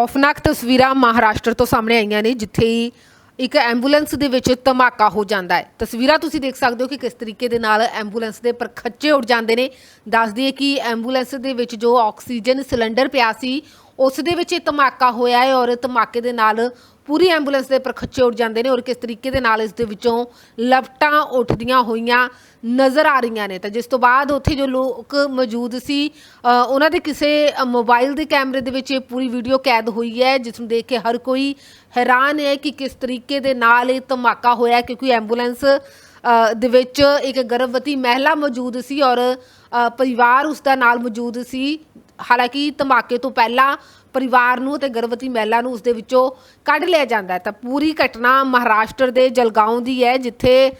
ਖੌਫਨਾਕ ਤਸਵੀਰਾਂ ਮਹਾਰਾਸ਼ਟਰ ਤੋਂ ਸਾਹਮਣੇ ਆਈਆਂ ਨੇ, ਜਿੱਥੇ ਇੱਕ ਐਂਬੂਲੈਂਸ ਦੇ ਵਿੱਚ ਧਮਾਕਾ ਹੋ ਜਾਂਦਾ ਹੈ। ਤਸਵੀਰਾਂ ਤੁਸੀਂ ਦੇਖ ਸਕਦੇ ਹੋ ਕਿ ਕਿਸ ਤਰੀਕੇ ਦੇ ਨਾਲ ਐਂਬੂਲੈਂਸ ਦੇ ਪਰਖੱਚੇ ਉੱਡ ਜਾਂਦੇ ਨੇ। ਦੱਸ ਦਈਏ ਕਿ ਐਂਬੂਲੈਂਸ ਦੇ ਵਿੱਚ ਜੋ ਆਕਸੀਜਨ ਸਿਲੰਡਰ ਪਿਆ ਸੀ, ਉਸ ਦੇ ਵਿੱਚ ਇਹ ਧਮਾਕਾ ਹੋਇਆ ਹੈ ਔਰ ਧਮਾਕੇ ਦੇ ਨਾਲ ਪੂਰੀ ਐਂਬੂਲੈਂਸ ਦੇ ਪਰਖੱਚੇ ਉੱਡ ਜਾਂਦੇ ਨੇ ਔਰ ਕਿਸ ਤਰੀਕੇ ਦੇ ਨਾਲ ਇਸ ਦੇ ਵਿੱਚੋਂ ਲਪਟਾਂ ਉੱਠਦੀਆਂ ਹੋਈਆਂ ਨਜ਼ਰ ਆ ਰਹੀਆਂ ਨੇ। ਤਾਂ ਜਿਸ ਤੋਂ ਬਾਅਦ ਉੱਥੇ ਜੋ ਲੋਕ ਮੌਜੂਦ ਸੀ ਉਹਨਾਂ ਦੇ ਕਿਸੇ ਮੋਬਾਈਲ ਦੇ ਕੈਮਰੇ ਦੇ ਵਿੱਚ ਇਹ ਪੂਰੀ ਵੀਡੀਓ ਕੈਦ ਹੋਈ ਹੈ, ਜਿਸ ਨੂੰ ਦੇਖ ਕੇ ਹਰ ਕੋਈ ਹੈਰਾਨ ਹੈ ਕਿ ਕਿਸ ਤਰੀਕੇ ਦੇ ਨਾਲ ਇਹ ਧਮਾਕਾ ਹੋਇਆ ਕਿਉਂਕਿ ਐਂਬੂਲੈਂਸ ਦੇ ਵਿੱਚ ਇੱਕ ਗਰਭਵਤੀ ਮਹਿਲਾ ਮੌਜੂਦ ਸੀ ਔਰ ਪਰਿਵਾਰ ਉਸ ਦਾ ਨਾਲ ਮੌਜੂਦ ਸੀ। ਹਾਲਾਂਕਿ ਧਮਾਕੇ ਤੋਂ ਪਹਿਲਾਂ ਪਰਿਵਾਰ ਨੂੰ ਤੇ ਗਰਭਵਤੀ ਮਹਿਲਾ ਨੂੰ ਉਸ ਦੇ ਵਿੱਚੋਂ ਕੱਢ ਲਿਆ ਜਾਂਦਾ ਹੈ। ਤਾਂ ਪੂਰੀ ਘਟਨਾ ਮਹਾਰਾਸ਼ਟਰ ਦੇ ਜਲਗਾਉਂ ਦੀ ਹੈ, ਜਿੱਥੇ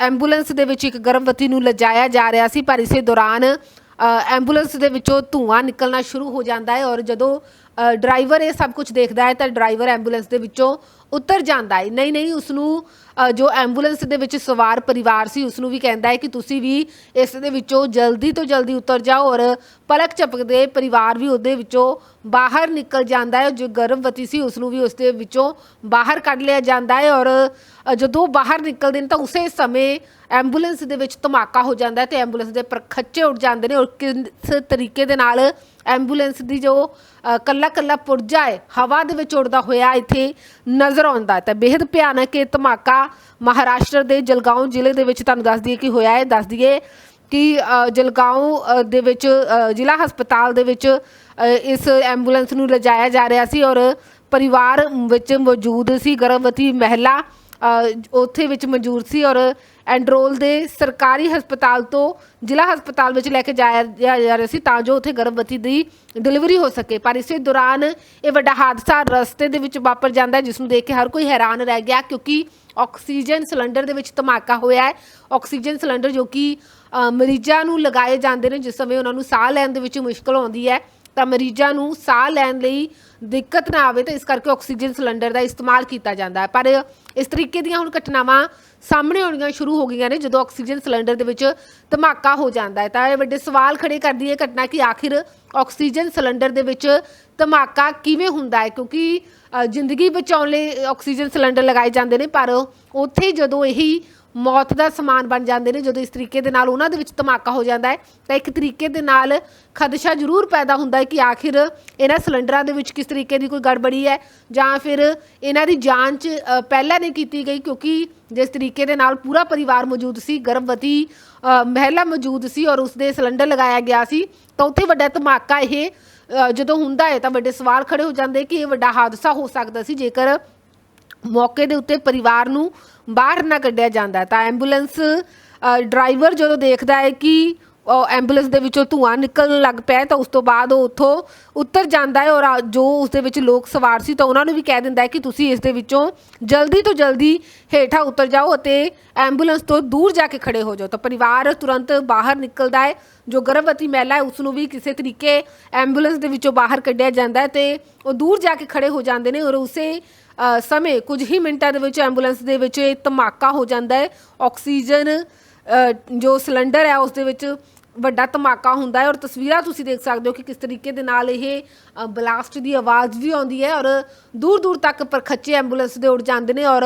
ਐਂਬੂਲੈਂਸ ਦੇ ਵਿੱਚ ਇੱਕ ਗਰਭਵਤੀ ਨੂੰ ਲਿਜਾਇਆ ਜਾ ਰਿਹਾ ਸੀ, ਪਰ ਇਸੇ ਦੌਰਾਨ ਐਂਬੂਲੈਂਸ ਦੇ ਵਿੱਚੋਂ ਧੂਆਂ ਨਿਕਲਣਾ ਸ਼ੁਰੂ ਹੋ ਜਾਂਦਾ ਹੈ ਔਰ ਜਦੋਂ ਡਰਾਈਵਰ ਇਹ ਸਭ ਕੁਝ ਦੇਖਦਾ ਹੈ, ਤਾਂ ਡਰਾਈਵਰ ਐਂਬੂਲੈਂਸ ਦੇ ਵਿੱਚੋਂ ਉਤਰ ਜਾਂਦਾ ਹੈ। ਨਹੀਂ ਨਹੀਂ ਉਸ ਨੂੰ ਜੋ ਐਂਬੂਲੈਂਸ ਦੇ ਵਿੱਚ ਸਵਾਰ ਪਰਿਵਾਰ ਸੀ ਉਸ ਨੂੰ ਵੀ ਕਹਿੰਦਾ ਹੈ ਕਿ ਤੁਸੀਂ ਵੀ ਇਸ ਦੇ ਵਿੱਚੋਂ ਜਲਦੀ ਤੋਂ ਜਲਦੀ ਉਤਰ ਜਾਓ ਔਰ ਪਲਕ ਝਪਕਦੇ ਪਰਿਵਾਰ ਵੀ ਉਹਦੇ ਵਿੱਚੋਂ ਬਾਹਰ ਨਿਕਲ ਜਾਂਦਾ ਹੈ। ਜੋ ਗਰਭਵਤੀ ਸੀ ਉਸ ਨੂੰ ਵੀ ਉਸ ਦੇ ਵਿੱਚੋਂ ਬਾਹਰ ਕੱਢ ਲਿਆ ਜਾਂਦਾ ਹੈ ਔਰ ਜਦੋਂ ਬਾਹਰ ਨਿਕਲਦੇ ਨੇ ਤਾਂ ਉਸੇ ਸਮੇਂ ਐਂਬੂਲੈਂਸ ਦੇ ਵਿੱਚ ਧਮਾਕਾ ਹੋ ਜਾਂਦਾ ਹੈ ਤੇ ਐਂਬੂਲੈਂਸ ਦੇ ਪਰ ਖੱਚੇ ਉੱਡ ਜਾਂਦੇ ਨੇ ਔਰ ਕਿਸ ਤਰੀਕੇ ਦੇ ਨਾਲ ਐਂਬੂਲੈਂਸ ਦੀ ਜੋ ਅ, ਕੱਲਾ ਕੱਲਾ ਪੁਰਜਾ ਹੈ ਹਵਾ ਦੇ ਵਿੱਚ ਉੱਡਦਾ ਹੋਇਆ ਇੱਥੇ ਨਜ਼ਰ ਆਉਂਦਾ ਹੈ। ਤਾਂ ਬੇहद ਭਿਆਨਕ ਇਹ ਧਮਾਕਾ ਮਹਾਰਾਸ਼ਟਰ ਦੇ ਜਲਗਾਉਂ ਜ਼ਿਲ੍ਹੇ ਦੇ ਵਿੱਚ ਤੁਹਾਨੂੰ ਦੱਸ ਦਈਏ ਕਿ ਹੋਇਆ ਹੈ। ਦੱਸ ਦਈਏ ਕਿ ਜਲਗਾਉਂ ਦੇ ਵਿੱਚ ਜ਼ਿਲ੍ਹਾ ਹਸਪਤਾਲ ਦੇ ਵਿੱਚ ਇਸ ਐਂਬੂਲੈਂਸ ਨੂੰ ਲਿਜਾਇਆ ਜਾ ਰਿਹਾ ਸੀ ਔਰ ਪਰਿਵਾਰ ਵਿੱਚ ਮੌਜੂਦ ਸੀ ਗਰਭਵਤੀ ਮਹਿਲਾ ਉੱਥੇ ਵਿੱਚ ਮੌਜੂਦ ਸੀ ਔਰ ਐਂਡਰੋਲ ਦੇ ਸਰਕਾਰੀ ਹਸਪਤਾਲ ਤੋਂ ਜ਼ਿਲ੍ਹਾ ਹਸਪਤਾਲ ਵਿੱਚ ਲੈ ਕੇ ਜਾਇਆ ਜਾ ਰਿਹਾ ਸੀ ਤਾਂ ਜੋ ਉੱਥੇ ਗਰਭਵਤੀ ਦੀ ਡਿਲੀਵਰੀ ਹੋ ਸਕੇ। ਪਰ ਇਸੇ ਦੌਰਾਨ ਇਹ ਵੱਡਾ ਹਾਦਸਾ ਰਸਤੇ ਦੇ ਵਿੱਚ ਵਾਪਰ ਜਾਂਦਾ ਜਿਸ ਨੂੰ ਦੇਖ ਕੇ ਹਰ ਕੋਈ ਹੈਰਾਨ ਰਹਿ ਗਿਆ ਕਿਉਂਕਿ ਆਕਸੀਜਨ ਸਿਲੰਡਰ ਦੇ ਵਿੱਚ ਧਮਾਕਾ ਹੋਇਆ ਹੈ। ਆਕਸੀਜਨ ਸਿਲੰਡਰ ਜੋ ਕਿ ਮਰੀਜ਼ਾਂ ਨੂੰ ਲਗਾਏ ਜਾਂਦੇ ਨੇ, ਜਿਸ ਸਮੇਂ ਉਹਨਾਂ ਨੂੰ ਸਾਹ ਲੈਣ ਦੇ ਵਿੱਚ ਮੁਸ਼ਕਲ ਆਉਂਦੀ ਹੈ। ਤਾਂ ਮਰੀਜ਼ਾਂ ਨੂੰ ਸਾਹ ਲੈਣ ਲਈ ਦਿੱਕਤ ਨਾ ਆਵੇ ਤਾਂ ਇਸ ਕਰਕੇ ਆਕਸੀਜਨ ਸਿਲੰਡਰ ਦਾ ਇਸਤੇਮਾਲ ਕੀਤਾ ਜਾਂਦਾ ਹੈ। ਪਰ ਇਸ ਤਰੀਕੇ ਦੀਆਂ ਹੁਣ ਘਟਨਾਵਾਂ ਸਾਹਮਣੇ ਆਉਣੀਆਂ ਸ਼ੁਰੂ ਹੋ ਗਈਆਂ ਨੇ ਜਦੋਂ ਆਕਸੀਜਨ ਸਿਲੰਡਰ ਦੇ ਵਿੱਚ ਧਮਾਕਾ ਹੋ ਜਾਂਦਾ ਹੈ। ਤਾਂ ਇਹ ਵੱਡੇ ਸਵਾਲ ਖੜੇ ਕਰਦੀ ਹੈ ਘਟਨਾ ਕਿ ਆਖਿਰ ਆਕਸੀਜਨ ਸਿਲੰਡਰ ਦੇ ਵਿੱਚ ਧਮਾਕਾ ਕਿਵੇਂ ਹੁੰਦਾ ਹੈ? ਕਿਉਂਕਿ ਜ਼ਿੰਦਗੀ ਬਚਾਉਣ ਲਈ ਆਕਸੀਜਨ ਸਿਲੰਡਰ ਲਗਾਏ ਜਾਂਦੇ ਨੇ, ਪਰ ਉੱਥੇ ਜਦੋਂ ਇਹੀ ਮੌਤ ਦਾ ਸਮਾਨ ਬਣ ਜਾਂਦੇ ਨੇ ਜਦੋਂ ਇਸ ਤਰੀਕੇ ਦੇ ਨਾਲ ਉਹਨਾਂ ਦੇ ਵਿੱਚ ਧਮਾਕਾ ਹੋ ਜਾਂਦਾ ਹੈ, ਤਾਂ ਇੱਕ ਤਰੀਕੇ ਦੇ ਨਾਲ ਖਦਸ਼ਾ ਜ਼ਰੂਰ ਪੈਦਾ ਹੁੰਦਾ ਹੈ ਕਿ ਆਖਿਰ ਇਹਨਾਂ ਸਿਲੰਡਰਾਂ ਦੇ ਵਿੱਚ ਕਿਸ ਤਰੀਕੇ ਦੀ ਕੋਈ ਗੜਬੜੀ ਹੈ ਜਾਂ ਫਿਰ ਇਹਨਾਂ ਦੀ ਜਾਂਚ ਪਹਿਲਾਂ ਨਹੀਂ ਕੀਤੀ ਗਈ ਕਿਉਂਕਿ ਜਿਸ ਤਰੀਕੇ ਦੇ ਨਾਲ ਪੂਰਾ ਪਰਿਵਾਰ ਮੌਜੂਦ ਸੀ, ਗਰਭਵਤੀ ਮਹਿਲਾ ਮੌਜੂਦ ਸੀ ਔਰ ਉਸਦੇ ਸਿਲੰਡਰ ਲਗਾਇਆ ਗਿਆ ਸੀ, ਤਾਂ ਉੱਥੇ ਵੱਡਾ ਧਮਾਕਾ ਇਹ ਜਦੋਂ ਹੁੰਦਾ ਹੈ ਤਾਂ ਵੱਡੇ ਸਵਾਲ ਖੜੇ ਹੋ ਜਾਂਦੇ ਕਿ ਇਹ ਵੱਡਾ ਹਾਦਸਾ ਹੋ ਸਕਦਾ ਸੀ, ਜੇਕਰ ਮੌਕੇ ਦੇ ਉੱਤੇ ਪਰਿਵਾਰ ਨੂੰ ਬਾਹਰ ਨਾ ਕੱਢਿਆ ਜਾਂਦਾ। ਤਾਂ ਐਂਬੂਲੈਂਸ ਡਰਾਈਵਰ ਜਦੋਂ ਦੇਖਦਾ ਹੈ ਕਿ ਐਂਬੂਲੈਂਸ ਦੇ ਵਿੱਚੋਂ ਧੂਆਂ ਨਿਕਲਣ ਲੱਗ ਪਿਆ ਤਾਂ ਉਸ ਤੋਂ ਬਾਅਦ ਉਹ ਉੱਥੋਂ ਉੱਤਰ ਜਾਂਦਾ ਹੈ ਔਰ ਜੋ ਉਸ ਦੇ ਵਿੱਚ ਲੋਕ ਸਵਾਰ ਸੀ, ਤਾਂ ਉਹਨਾਂ ਨੂੰ ਵੀ ਕਹਿ ਦਿੰਦਾ ਹੈ ਕਿ ਤੁਸੀਂ ਇਸ ਦੇ ਵਿੱਚੋਂ ਜਲਦੀ ਤੋਂ ਜਲਦੀ ਹੇਠਾਂ ਉਤਰ ਜਾਓ ਅਤੇ ਐਂਬੂਲੈਂਸ ਤੋਂ ਦੂਰ ਜਾ ਕੇ ਖੜੇ ਹੋ ਜਾਓ। ਤਾਂ ਪਰਿਵਾਰ ਤੁਰੰਤ ਬਾਹਰ ਨਿਕਲਦਾ ਹੈ, ਜੋ ਗਰਭਵਤੀ ਮਹਿਲਾ ਹੈ ਉਸ ਨੂੰ ਵੀ ਕਿਸੇ ਤਰੀਕੇ ਐਂਬੂਲੈਂਸ ਦੇ ਵਿੱਚੋਂ ਬਾਹਰ ਕੱਢਿਆ ਜਾਂਦਾ ਹੈ ਤੇ ਉਹ ਦੂਰ ਜਾ ਕੇ ਖੜੇ ਹੋ ਜਾਂਦੇ ਨੇ ਔਰ ਉਸੇ ਸਮੇਂ ਕੁਝ ਹੀ ਮਿੰਟਾਂ ਦੇ ਵਿੱਚ ਐਂਬੂਲੈਂਸ ਦੇ ਵਿੱਚ ਇਹ ਧਮਾਕਾ ਹੋ ਜਾਂਦਾ ਹੈ। ਆਕਸੀਜਨ ਜੋ ਸਿਲੰਡਰ ਹੈ, ਉਸ ਦੇ ਵਿੱਚ ਵੱਡਾ ਧਮਾਕਾ ਹੁੰਦਾ ਹੈ ਔਰ ਤਸਵੀਰਾਂ ਤੁਸੀਂ ਦੇਖ ਸਕਦੇ ਹੋ ਕਿ ਕਿਸ ਤਰੀਕੇ ਦੇ ਨਾਲ ਇਹ ਬਲਾਸਟ ਦੀ ਆਵਾਜ਼ ਵੀ ਆਉਂਦੀ ਹੈ ਔਰ ਦੂਰ ਦੂਰ ਤੱਕ ਪਰਖੱਚੇ ਐਂਬੂਲੈਂਸ ਦੇ ਉੱਡ ਜਾਂਦੇ ਨੇ ਔਰ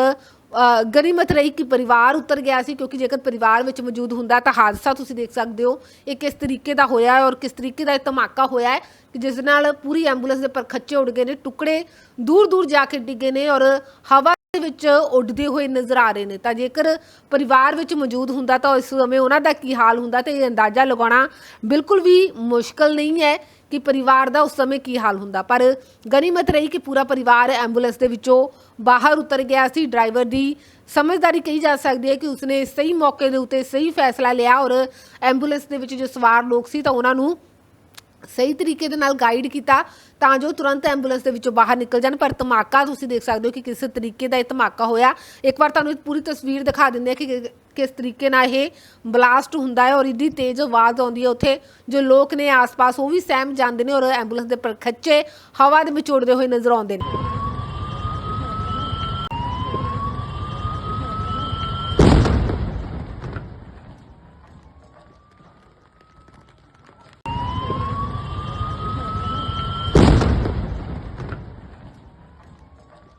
ਗਨੀਮਤ ਰਹੀ ਕਿ ਪਰਿਵਾਰ ਉਤਰ ਗਿਆ ਸੀ, ਕਿਉਂਕਿ ਜੇਕਰ ਪਰਿਵਾਰ ਵਿੱਚ ਮੌਜੂਦ ਹੁੰਦਾ ਤਾਂ ਹਾਦਸਾ ਤੁਸੀਂ ਦੇਖ ਸਕਦੇ ਹੋ ਇਹ ਕਿਸ ਤਰੀਕੇ ਦਾ ਹੋਇਆ ਹੈ ਔਰ ਕਿਸ ਤਰੀਕੇ ਦਾ ਇਹ ਧਮਾਕਾ ਹੋਇਆ ਹੈ ਕਿ ਜਿਸ ਨਾਲ ਪੂਰੀ ਐਂਬੂਲੈਂਸ ਦੇ ਪਰਖੱਚੇ ਉੱਡ ਗਏ ਨੇ, ਟੁਕੜੇ ਦੂਰ ਦੂਰ ਜਾ ਕੇ ਡਿੱਗੇ ਨੇ ਔਰ ਹਵਾ ਦੇ ਵਿੱਚ ਉੱਡਦੇ ਹੋਏ ਨਜ਼ਰ ਆ ਰਹੇ ਨੇ। ਤਾਂ ਜੇਕਰ ਪਰਿਵਾਰ ਵਿੱਚ ਮੌਜੂਦ ਹੁੰਦਾ ਤਾਂ ਇਸ ਸਮੇਂ ਉਹਨਾਂ ਦਾ ਕੀ ਹਾਲ ਹੁੰਦਾ ਤੇ ਇਹ ਅੰਦਾਜ਼ਾ ਲਗਾਉਣਾ ਬਿਲਕੁਲ ਵੀ ਮੁਸ਼ਕਲ ਨਹੀਂ ਹੈ ਕਿ ਪਰਿਵਾਰ ਦਾ ਉਸ ਸਮੇਂ ਕੀ ਹਾਲ ਹੁੰਦਾ। ਪਰ ਗਨੀਮਤ ਰਹੀ ਕਿ ਪੂਰਾ ਪਰਿਵਾਰ ਐਂਬੂਲੈਂਸ ਦੇ ਵਿੱਚੋਂ ਬਾਹਰ ਉਤਰ ਗਿਆ ਸੀ। ਡਰਾਈਵਰ ਦੀ ਸਮਝਦਾਰੀ ਕਹੀ ਜਾ ਸਕਦੀ ਹੈ ਕਿ ਉਸਨੇ ਸਹੀ ਮੌਕੇ ਦੇ ਉੱਤੇ ਸਹੀ ਫੈਸਲਾ ਲਿਆ ਔਰ ਐਂਬੂਲੈਂਸ ਦੇ ਵਿੱਚ ਜੋ ਸਵਾਰ ਲੋਕ ਸੀ ਤਾਂ ਉਹਨਾਂ ਨੂੰ ਸਹੀ ਤਰੀਕੇ ਦੇ ਨਾਲ ਗਾਈਡ ਕੀਤਾ ਤਾਂ ਜੋ ਤੁਰੰਤ ਐਂਬੂਲੈਂਸ ਦੇ ਵਿੱਚੋਂ ਬਾਹਰ ਨਿਕਲ ਜਾਣ। ਪਰ ਧਮਾਕਾ ਤੁਸੀਂ ਦੇਖ ਸਕਦੇ ਹੋ ਕਿ ਕਿਸ ਤਰੀਕੇ ਦਾ ਇਹ ਧਮਾਕਾ ਹੋਇਆ। ਇੱਕ ਵਾਰ ਤੁਹਾਨੂੰ ਪੂਰੀ ਤਸਵੀਰ ਦਿਖਾ ਦਿੰਦੇ ਆ ਕਿ ਕਿਸ ਤਰੀਕੇ ਨਾਲ ਇਹ ਬਲਾਸਟ ਹੁੰਦਾ ਹੈ ਔਰ ਇੱਡੀ ਤੇਜ਼ ਆਵਾਜ਼ ਆਉਂਦੀ ਹੈ ਉੱਥੇ। ਜੋ ਲੋਕ ਨੇ ਆਸ-ਪਾਸ ਉਹ ਵੀ ਸਹਿਮ ਜਾਂਦੇ ਨੇ ਔਰ ਐਂਬੂਲੈਂਸ ਦੇ ਪਰਖੱਚੇ ਹਵਾ ਦੇ ਵਿੱਚ ਉੱਡਦੇ ਹੋਏ ਨਜ਼ਰ ਆਉਂਦੇ ਨੇ।